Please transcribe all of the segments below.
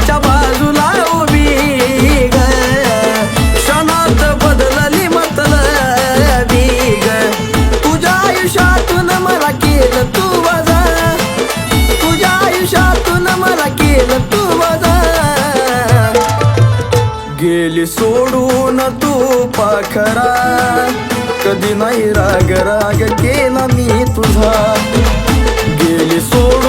बाजूला क्षणात बदलली तुझ्या मला केलं तू तुझ्या मला केलं तू गेली सोडून तू पाखरा. कधी नाही राग राग केला मी तुझा. गेली सोड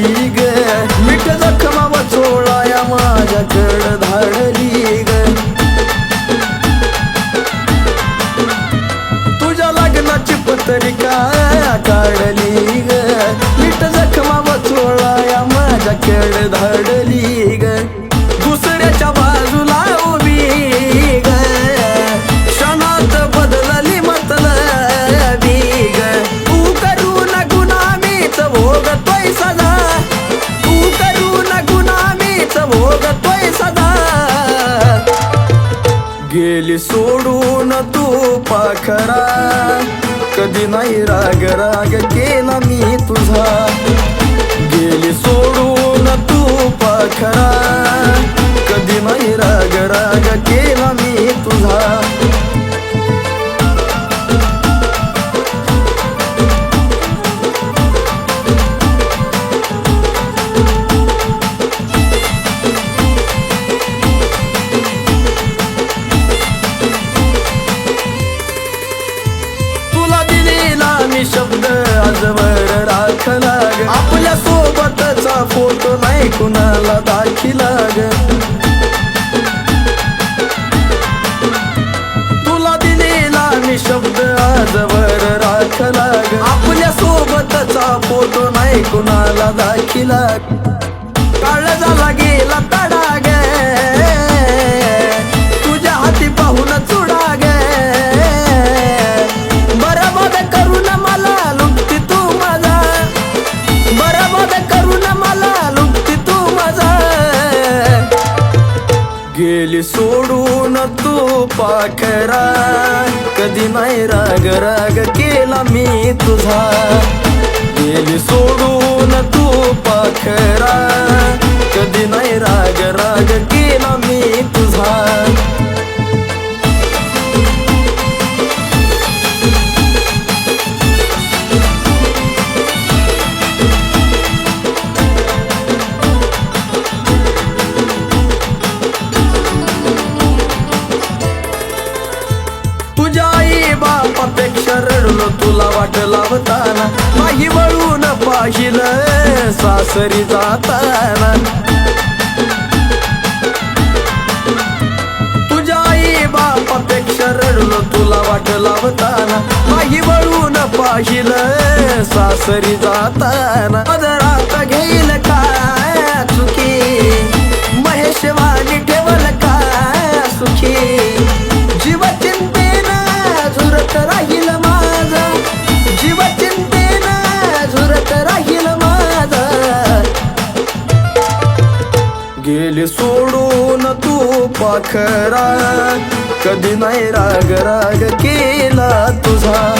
काढली ग. मिठ जखमा वचोळाया माझ्याकडं धाडली ग. तुझ्या लग्नाची पत्रिका काढली ग. मिठ जखमा वचोळाया माझ्याकडं धाडली ग. सोडून तू पाखरा. कधी नाही राग राग केला मी तुझा. गेली सोडून तू आपल्या सोबतचा फोटो नाही कुणाला दाखिला ग तुला दिलेला मी शब्द आजवर राखला ग आपल्या सोबतचा फोटो नाही कुणाला दाखिला काळ झाला गेला गेली सोडून तू पाखरा. कधी नाही राग राग केला मी तुझा. गेली सोडून तू पाखरा. वाट लावताना माही वळून पाहिल सासरी जाताना. तुझ्या आई बापापेक्षा रडलो तुला वाट लावताना माही वळून पाहिल सासरी जाताना. गेली सोडून तू पाखरा. कधी नाही राग राग केला तुझा.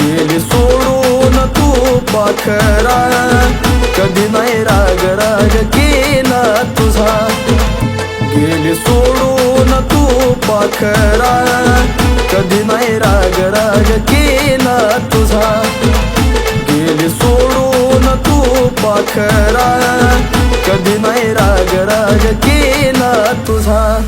गेली सोडून तू पाखरा. कधी नाही राग राग केला तुझा. गेली सोडून तू पाखरा. कधी नाही राग राग केला तुझा. पाखरा. कधी नाही राग राग केला तुझा.